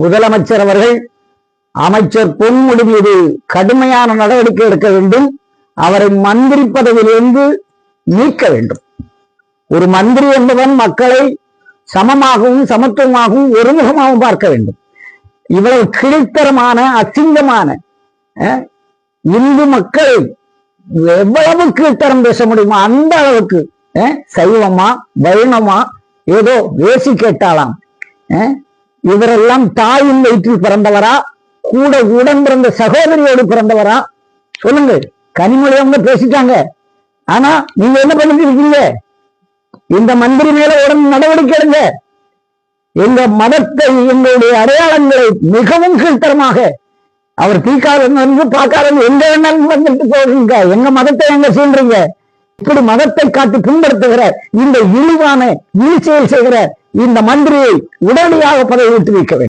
முதலமைச்சர் அவர்கள் அமைச்சர் பொன்முடி மீது கடுமையான நடவடிக்கை எடுக்க வேண்டும். அவரை மந்திரி பதவியிலிருந்து நீக்க வேண்டும். ஒரு மந்திரி என்பவன் மக்களை சமமாகவும் சமத்துவமாகவும் ஒருமுகமாகவும் பார்க்க வேண்டும். இவ்வளவு கீழ்த்தரமான அசிங்கமான அஹ், இந்து மக்களை எவ்வளவு கீழ்த்தரம் பேச முடியுமோ அந்த அளவுக்கு சைவமா வைணமா ஏதோ வேசி கேட்டாலாம் இவரெல்லாம் தாயின் வயிற்றில் பிறந்தவரா? கூட உடன் பிறந்த சகோதரியோடு பிறந்தவரா? சொல்லுங்க. கனிமொழி அவங்க பேசிட்டாங்க. ஆனா நீங்க என்ன பண்ணிட்டு இருக்கீங்க? இந்த மந்திரி மேல உடனே நடவடிக்கை எடுங்க. எங்க மதத்தை எங்களுடைய அடையாளங்களை மிகவும் கீழ்த்தரமாக. அவர் தீக்காரன் வந்து பார்க்காத எங்க வேணாலும் வந்துட்டு போகுங்க எங்க மதத்தை எங்க சொல்றீங்க இப்படி மதத்தை காட்டி புண்படுத்துகிற இந்த இழிவான இழிச்செயல் செய்கிற இந்த மந்திரியை உடனடியாக பதவி விட்டு வைக்க வேண்டும்.